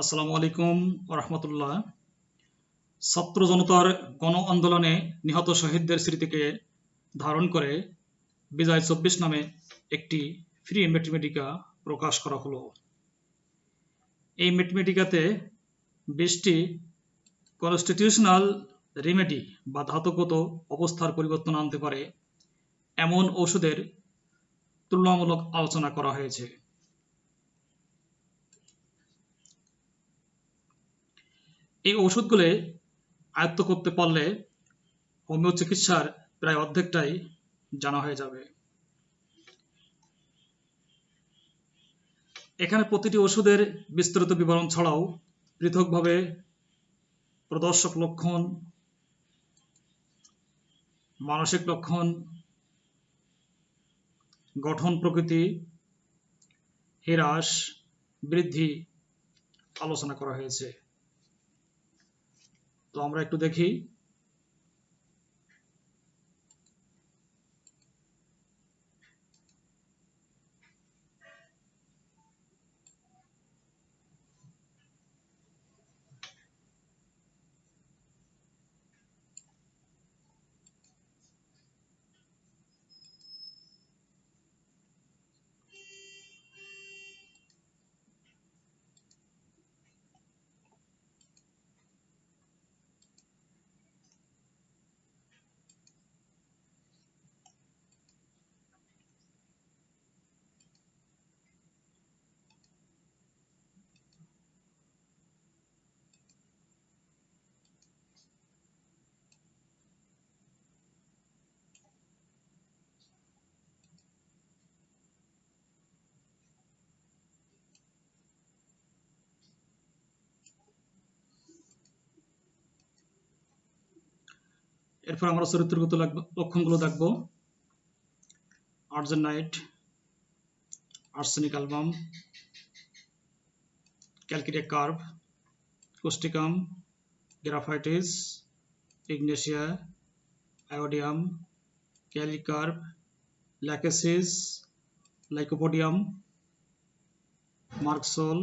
আসসালামু আলাইকুম রহমতুল্লাহ। ছাত্র জনতার গণ আন্দোলনে নিহত শহীদদের স্মৃতিকে ধারণ করে বিজয় চব্বিশ নামে একটি ফ্রি ম্যাথমেটিকা প্রকাশ করা হলো। এই ম্যাথমেটিকাতে বিশটি কনস্টিটিউশনাল রিমেডি বা ধাতুগত অবস্থার পরিবর্তন আনতে পারে, এমন ওষুধের তুলনামূলক আলোচনা করা হয়েছে। এই ওষুধগুলো আয়ত্ত করতে পারলে হোমিও চিকিৎসার প্রায় অর্ধেকটাই জানা হয়ে যাবে। এখানে প্রতিটি ওষুধের বিস্তারিত বিবরণ ছাড়াও পৃথকভাবে প্রদর্শক লক্ষণ, মানসিক লক্ষণ, গঠন প্রকৃতি, হ্রাস, বৃদ্ধি আলোচনা করা হয়েছে। তো আমরা একটু দেখি। এরপর আমরা চরিত্রগত লক্ষণগুলো দেখব। Argent nit arsenic album calcarea carb causticum graphites ignatia iodium kali carb lachesis lycopodium merc sol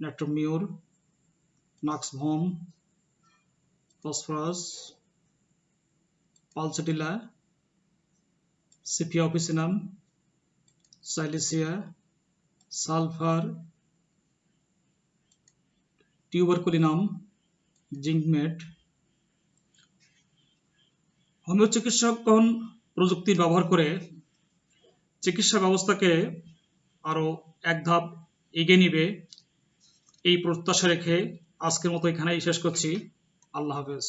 natrum mur nux vom phosphorus, pulsatilla, Scipia officinum, Silicea, sulfur, tuberculinum, zinc met. Homeo চিকিৎসকগণ প্রযুক্তির ব্যবহার করে চিকিৎসা ব্যবস্থাকে আরও এক ধাপ এগিয়ে নিবে এই প্রত্যাশা রেখে আজকের মতো এখানেই শেষ করছি। আল্লাহ হাফেজ।